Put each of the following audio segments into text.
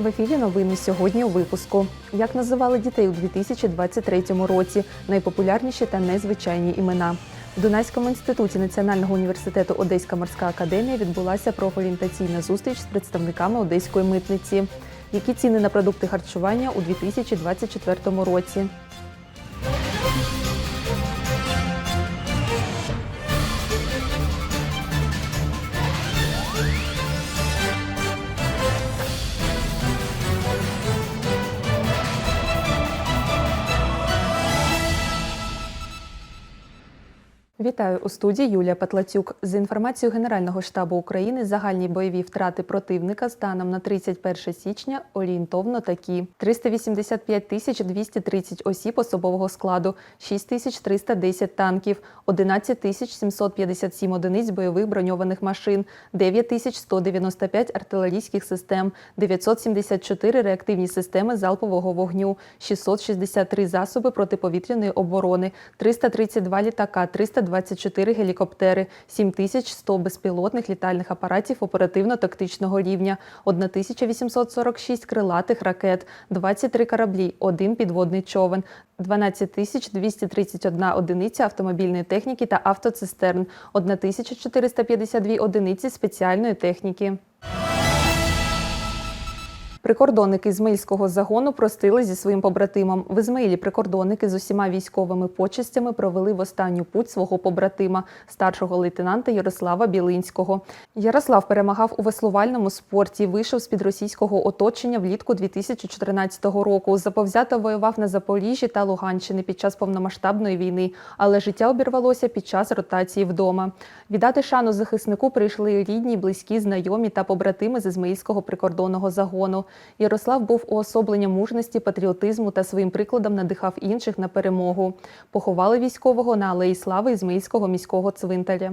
В ефірі новини сьогодні у випуску. Як називали дітей у 2023 році? Найпопулярніші та незвичайні імена. В Дунайському інституті Національного університету Одеська морська академія відбулася профорієнтаційна зустріч з представниками одеської митниці. Які ціни на продукти харчування у 2024 році? Вітаю у студії Юлія Патлацюк. За інформацією Генерального штабу України, загальні бойові втрати противника станом на 31 січня орієнтовно такі: 385 тисяч 230 осіб особового складу, 6 тисяч 310 танків, 11 тисяч 757 одиниць бойових броньованих машин, 9 тисяч 195 артилерійських систем, 974 реактивні системи залпового вогню, 663 засоби протиповітряної оборони, 332 літака, 324 гелікоптери, 7100 безпілотних літальних апаратів оперативно-тактичного рівня, 1846 крилатих ракет, 23 кораблі, 1 підводний човен, 12231 одиниця автомобільної техніки та автоцистерн, 1452 одиниці спеціальної техніки. Прикордонники Ізмаїльського загону простили зі своїм побратимом. В Ізмаїлі прикордонники з усіма військовими почестями провели в останню путь свого побратима, старшого лейтенанта Ярослава Білинського. Ярослав перемагав у веслувальному спорті, вийшов з-під російського оточення влітку 2014 року. Заповзято воював на Запоріжжі та Луганщини під час повномасштабної війни, але життя обірвалося під час ротації вдома. Віддати шану захиснику прийшли рідні, близькі, знайомі та побратими з Ізмаїльського прикордонного загону. Ярослав був уособленням мужності, патріотизму та своїм прикладом надихав інших на перемогу. Поховали військового на алеї слави Ізмаїльського міського цвинтаря.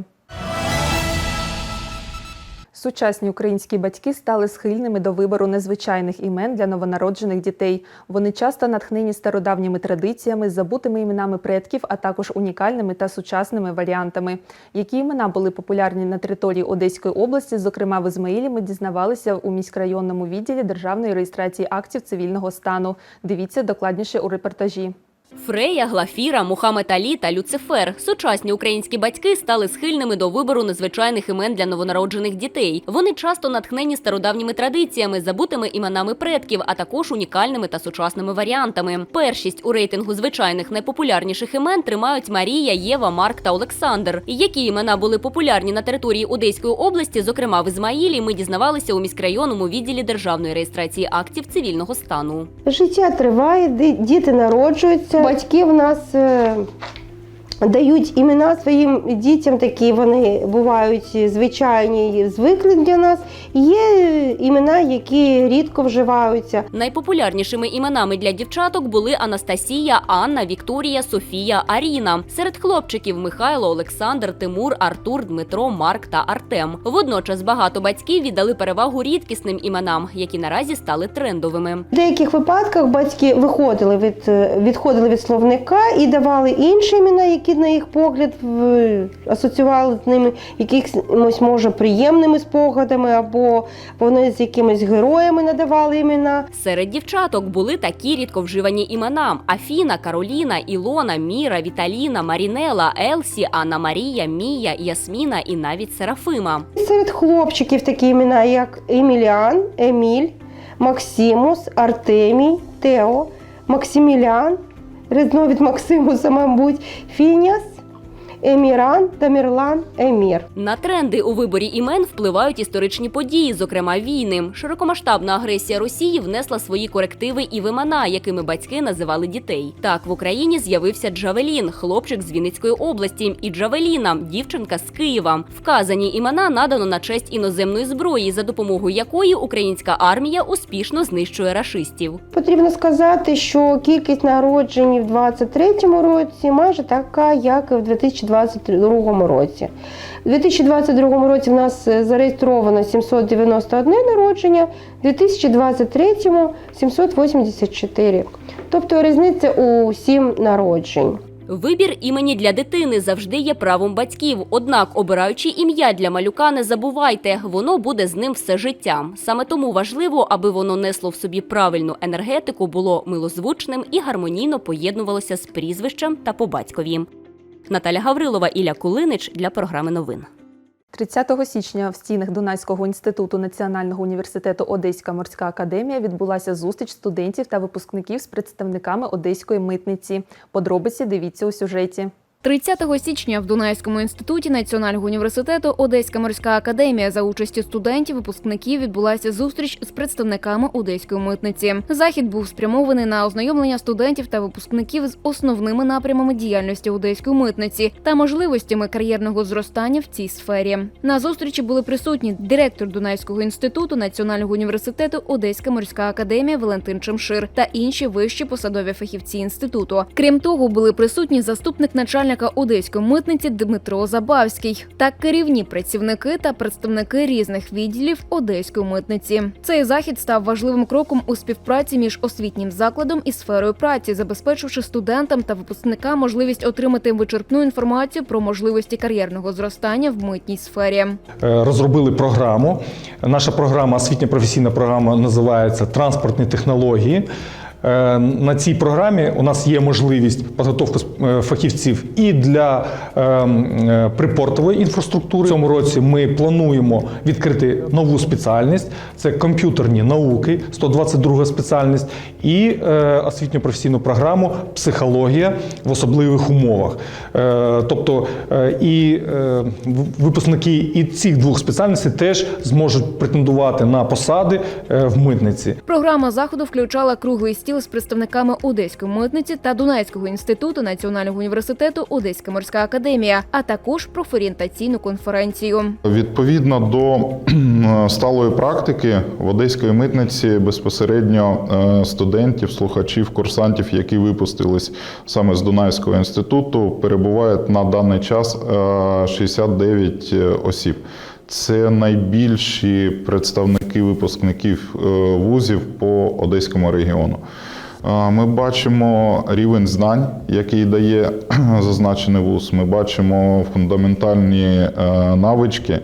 Сучасні українські батьки стали схильними до вибору незвичайних імен для новонароджених дітей. Вони часто натхнені стародавніми традиціями, забутими іменами предків, а також унікальними та сучасними варіантами. Які імена були популярні на території Одеської області, зокрема в Ізмаїлі, ми дізнавалися у міськрайонному відділі державної реєстрації актів цивільного стану. Дивіться докладніше у репортажі. Фрея, Глафіра, Мухаммед Алі та Люцифер. Сучасні українські батьки стали схильними до вибору незвичайних імен для новонароджених дітей. Вони часто натхнені стародавніми традиціями, забутими іменами предків, а також унікальними та сучасними варіантами. Першість у рейтингу звичайних найпопулярніших імен тримають Марія, Єва, Марк та Олександр. Які імена були популярні на території Одеської області, зокрема в Ізмаїлі, ми дізнавалися у міськрайонному відділі державної реєстрації актів цивільного стану. Життя триває, діти народжуються. Батьки в нас е, дають імена своїм дітям, такі вони бувають звичайні, і звикли для нас. Є імена, які рідко вживаються. Найпопулярнішими іменами для дівчаток були Анастасія, Анна, Вікторія, Софія, Аріна. Серед хлопчиків Михайло, Олександр, Тимур, Артур, Дмитро, Марк та Артем. Водночас багато батьків віддали перевагу рідкісним іменам, які наразі стали трендовими. В деяких випадках батьки виходили від, відходили від словника і давали інші імена, які на їх погляд асоціювали з ними якимось може приємними спогадами, або вони з якимись героями надавали імена. Серед дівчаток були такі рідковживані імена: Афіна, Кароліна, Ілона, Міра, Віталіна, Марінела, Елсі, Анна Марія, Мія, Ясміна і навіть Серафима. Серед хлопчиків такі імена, як Еміліан, Еміль, Максимус, Артемій, Тео, Максимілян, різно від Максимуса, мабуть, Фініас, Еміран, Тамірлан, Емір. На тренди у виборі імен впливають історичні події, зокрема війни. Широкомасштабна агресія Росії внесла свої корективи і в імена, якими батьки називали дітей. Так в Україні з'явився Джавелін, хлопчик з Вінницької області, і Джавеліна, дівчинка з Києва. Вказані імена надано на честь іноземної зброї, за допомогою якої українська армія успішно знищує рашистів. Потрібно сказати, що кількість народжень в 2023 році майже така, як і в 2022 році. У 2022 році в нас е, зареєстровано 791 народження, в 2023 784. Тобто різниця у 7 народжень. Вибір імені для дитини завжди є правом батьків. Однак, обираючи ім'я для малюка, не забувайте, воно буде з ним все життя. Саме тому важливо, аби воно несло в собі правильну енергетику, було милозвучним і гармонійно поєднувалося з прізвищем та по батькові. Наталя Гаврилова, Ілля Кулинич для програми новин. 30 січня в стінах Дунайського інституту Національного університету Одеська морська академія відбулася зустріч студентів та випускників з представниками одеської митниці. Подробиці дивіться у сюжеті. 30 січня в Дунайському інституті Національного університету Одеська морська академія за участі студентів випускників відбулася зустріч з представниками одеської митниці. Захід був спрямований на ознайомлення студентів та випускників з основними напрямами діяльності одеської митниці та можливостями кар'єрного зростання в цій сфері. На зустрічі були присутні директор Дунайського інституту Національного університету Одеська морська академія Валентин Чемшир та інші вищі посадові фахівці інституту. Крім того, були присутні заступник начальника одеської митниці Дмитро Забавський та керівні працівники та представники різних відділів одеської митниці. Цей захід став важливим кроком у співпраці між освітнім закладом і сферою праці, забезпечивши студентам та випускникам можливість отримати вичерпну інформацію про можливості кар'єрного зростання в митній сфері. Е, розробили програму. Наша програма, освітня професійна програма, називається Транспортні технології. Е, На цій програмі у нас є можливість підготовки е, фахівців і для е, припортової інфраструктури. В цьому році ми плануємо відкрити нову спеціальність: це комп'ютерні науки, 122 спеціальність, і освітньо професійну програму психологія в особливих умовах. Тобто і випускники і цих двох спеціальностей теж зможуть претендувати на посади в митниці. Програма заходу включала круглий стіл з представниками Одеської митниці та Дунайського інституту Національного університету Одеська морська академія, а також профорієнтаційну конференцію. Відповідно до сталої практики в одеської митниці безпосередньо е, студентів, слухачів, курсантів, які випустились саме з Дунайського інституту, перебувають на даний час е, 69 осіб. Це найбільші представники випускників е, вузів по одеському регіону. Е, Ми бачимо рівень знань, який дає зазначений вуз. Ми бачимо фундаментальні е, навички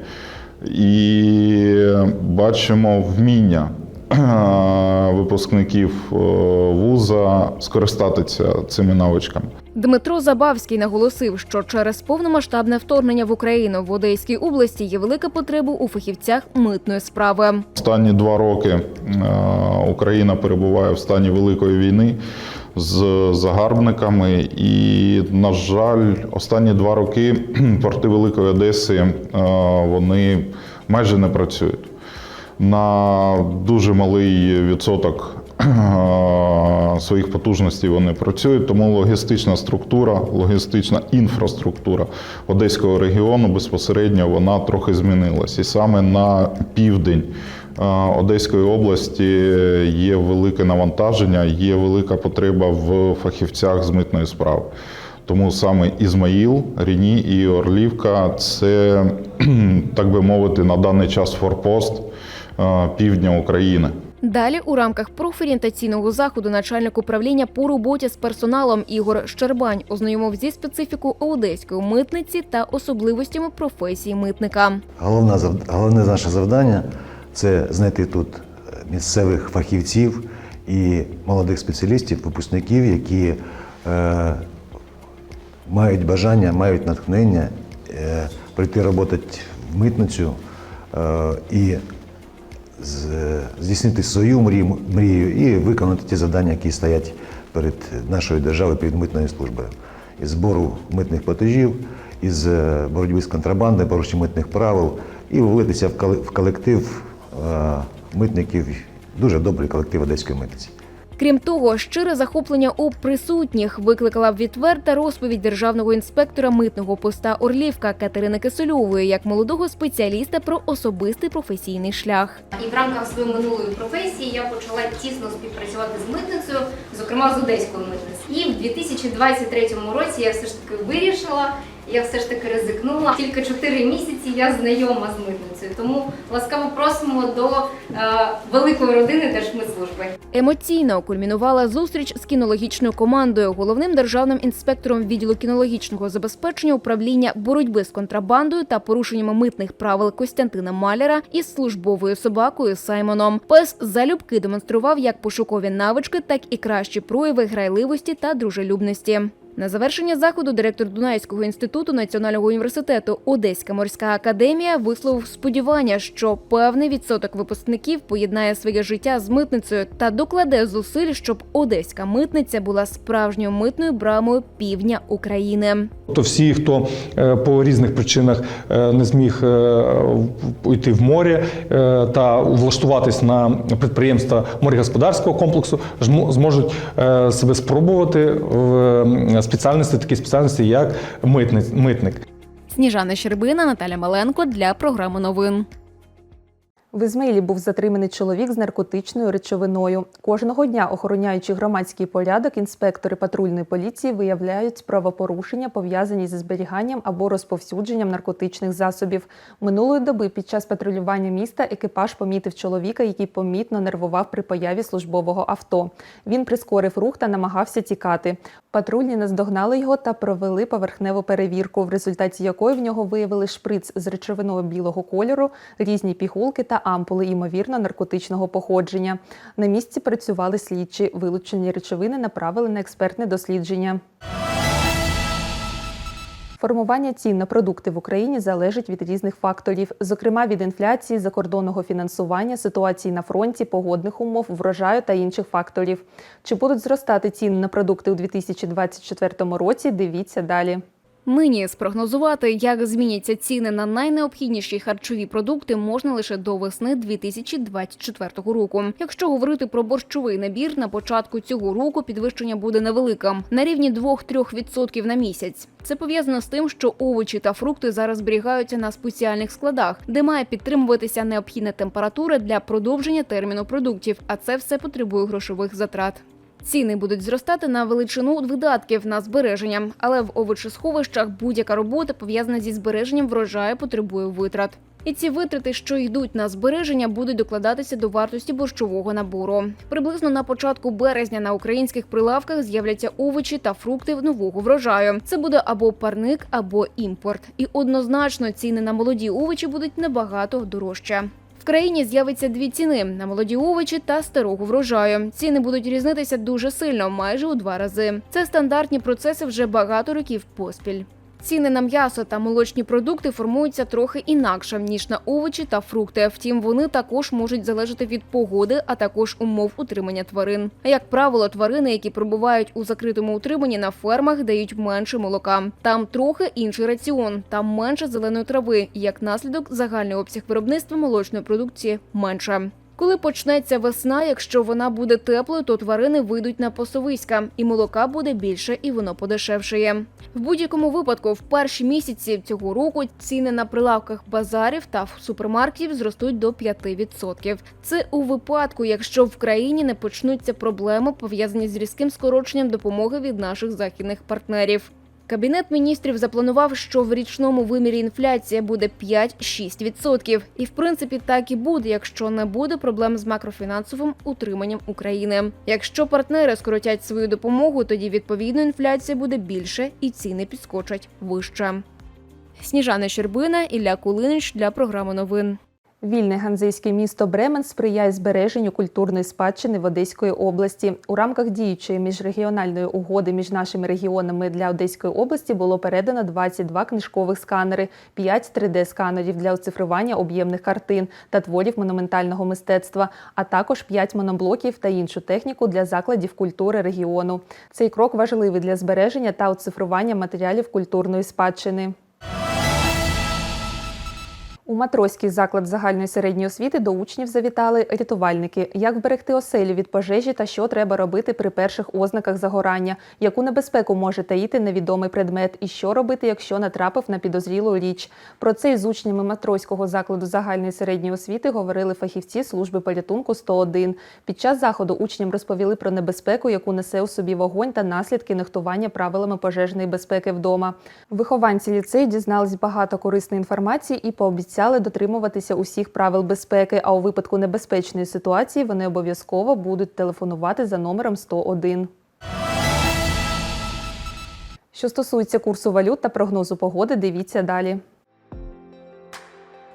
і бачимо вміння випускників е, вуза скористатися цими навичками. Дмитро Забавський наголосив, що через повномасштабне вторгнення в Україну в Одеській області є велика потреба у фахівцях митної справи. Останні два роки е, Україна перебуває в стані великої війни з загарбниками, і, на жаль, останні два роки порти Великої Одеси е, вони майже не працюють. На дуже малий відсоток е, своїх потужностей вони працюють, тому логістична структура, логістична інфраструктура Одеського регіону безпосередньо вона трохи змінилась. І саме на південь е, Одеської області є велике навантаження, є велика потреба в фахівцях з митної справи. Тому саме Ізмаїл, Ріні і Орлівка це, так би мовити, на даний час форпост півдня України. Далі у рамках профорієнтаційного заходу начальник управління по роботі з персоналом Ігор Щербань ознайомив зі специфіку одеської митниці та особливостями професії митника. Головна, головне наше завдання це знайти тут е, місцевих фахівців і молодих спеціалістів, випускників, які е, мають бажання, мають натхнення е, прийти працювати в митницю е, і здійснити свою мрію, і виконати ті завдання, які стоять перед нашою державою, перед митною службою. Із збору митних платежів, із е, боротьби з контрабандою, порушення митних правил і влитися в колектив е, митників, дуже добрий колектив Одеської митниці. Крім того, щире захоплення у присутніх викликала відверта розповідь державного інспектора митного поста Орлівка Катерини Кисельової як молодого спеціаліста про особистий професійний шлях. І в рамках своєї минулої професії я почала тісно співпрацювати з митницею, зокрема з одеською митницею. І в 2023 році я все ж таки вирішила Я все ж таки ризикнула. Тільки 4 місяці я знайома з митницею. Тому ласкаво просимо до е, великої родини Держмитслужби. Емоційно кульмінувала зустріч з кінологічною командою, головним державним інспектором відділу кінологічного забезпечення управління боротьби з контрабандою та порушеннями митних правил Костянтина Маляра із службовою собакою Саймоном. Пес залюбки демонстрував як пошукові навички, так і кращі прояви грайливості та дружелюбності. На завершення заходу директор Дунайського інституту національного університету Одеська морська академія висловив сподівання, що певний відсоток випускників поєднає своє життя з митницею та докладе зусиль, щоб одеська митниця була справжньою митною брамою півдня України. То всі, хто е, по різних причинах е, не зміг йти в море е, та влаштуватись на підприємства морегосподарського комплексу, зможуть е, себе спробувати в е, спеціальності, такі спеціальності, як митник. Сніжана Щербина, Наталя Маленко для програми новин. В Ізмаїлі був затриманий чоловік з наркотичною речовиною. Кожного дня, охороняючи громадський порядок, інспектори патрульної поліції виявляють правопорушення, пов'язані зі зберіганням або розповсюдженням наркотичних засобів. Минулої доби під час патрулювання міста екіпаж помітив чоловіка, який помітно нервував при появі службового авто. Він прискорив рух та намагався тікати. Патрульні наздогнали його та провели поверхневу перевірку, в результаті якої в нього виявили шприц з речовиною білого кольору, різні пігулки та ампули, ймовірно, наркотичного походження. На місці працювали слідчі. Вилучені речовини направили на експертне дослідження. Формування цін на продукти в Україні залежить від різних факторів, зокрема від інфляції, закордонного фінансування, ситуації на фронті, погодних умов, врожаю та інших факторів. Чи будуть зростати ціни на продукти у 2024 році? Дивіться далі. Нині спрогнозувати, як зміняться ціни на найнеобхідніші харчові продукти, можна лише до весни 2024 року. Якщо говорити про борщовий набір, на початку цього року підвищення буде невеликим на рівні 2-3% на місяць. Це пов'язано з тим, що овочі та фрукти зараз зберігаються на спеціальних складах, де має підтримуватися необхідна температура для продовження терміну продуктів, а це все потребує грошових затрат. Ціни будуть зростати на величину видатків на збереження, але в овочесховищах будь-яка робота пов'язана зі збереженням врожаю потребує витрат. І ці витрати, що йдуть на збереження, будуть докладатися до вартості борщового набору. Приблизно на початку березня на українських прилавках з'являться овочі та фрукти нового врожаю. Це буде або парник, або імпорт. І однозначно ціни на молоді овочі будуть набагато дорожче. В країні з'явиться дві ціни на молоді овочі та старого врожаю. Ціни будуть різнитися дуже сильно, майже у два рази. Це стандартні процеси вже багато років поспіль. Ціни на м'ясо та молочні продукти формуються трохи інакше ніж на овочі та фрукти. Втім, вони також можуть залежати від погоди, а також умов утримання тварин. Як правило, тварини, які перебувають у закритому утриманні на фермах, дають менше молока. Там трохи інший раціон, там менше зеленої трави. і, Як наслідок, загальний обсяг виробництва молочної продукції менше. Коли почнеться весна, якщо вона буде теплою, то тварини вийдуть на пасовиська, і молока буде більше, і воно подешевшає. В будь-якому випадку, в перші місяці цього року ціни на прилавках базарів та супермаркетів зростуть до 5%. Це у випадку, якщо в країні не почнуться проблеми, пов'язані з різким скороченням допомоги від наших західних партнерів. Кабінет міністрів запланував, що в річному вимірі інфляція буде 5-6%. І в принципі так і буде, якщо не буде проблем з макрофінансовим утриманням України. Якщо партнери скоротять свою допомогу, тоді відповідно інфляція буде більше і ціни підскочать вище. Сніжана Щербина, Ілля Кулинич для програми новин. Вільне ганзейське місто Бремен сприяє збереженню культурної спадщини в Одеської області. У рамках діючої міжрегіональної угоди між нашими регіонами для Одеської області було передано 22 книжкових сканери, 5 3D-сканерів для оцифрування об'ємних картин та творів монументального мистецтва, а також 5 моноблоків та іншу техніку для закладів культури регіону. Цей крок важливий для збереження та оцифрування матеріалів культурної спадщини. У Матроський заклад загальної середньої освіти до учнів завітали рятувальники. Як вберегти оселю від пожежі та що треба робити при перших ознаках загорання, яку небезпеку може таїти невідомий предмет, і що робити, якщо натрапив на підозрілу річ. Про це із учнями Матроського закладу загальної середньої освіти говорили фахівці служби порятунку 101. Під час заходу учням розповіли про небезпеку, яку несе у собі вогонь та наслідки нехтування правилами пожежної безпеки вдома. Вихованці ліцею дізнались багато корисної інформації і пообіцяли дотримуватися усіх правил безпеки. А у випадку небезпечної ситуації вони обов'язково будуть телефонувати за номером 101. Що стосується курсу валют та прогнозу погоди, дивіться далі.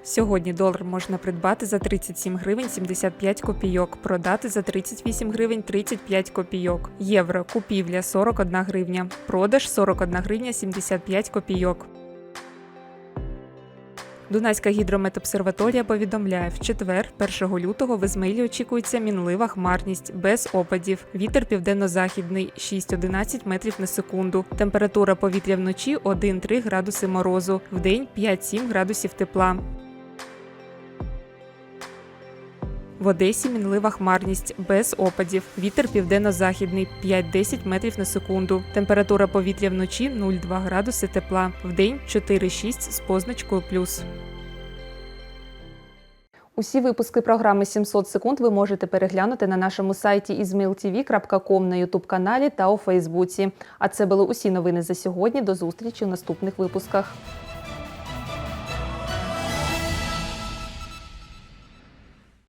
Сьогодні долар можна придбати за 37 гривень 75 копійок, продати за 38 гривень 35 копійок. Євро купівля 41 гривня, продаж 41 гривня 75 копійок. Дунайська гідрометобсерваторія повідомляє, в четвер, 1 лютого, в Ізмаїлі очікується мінлива хмарність без опадів. Вітер південно-західний 6-11 метрів на секунду. Температура повітря вночі 1-3 градуси морозу, вдень 5-7 градусів тепла. В Одесі мінлива хмарність без опадів. Вітер південно-західний 5-10 метрів на секунду. Температура повітря вночі 0,2 градуси тепла. Вдень 4-6 з позначкою плюс. Усі випуски програми 700 секунд ви можете переглянути на нашому сайті izmailtv.com, на Ютуб каналі та у Фейсбуці. А це були усі новини за сьогодні. До зустрічі у наступних випусках.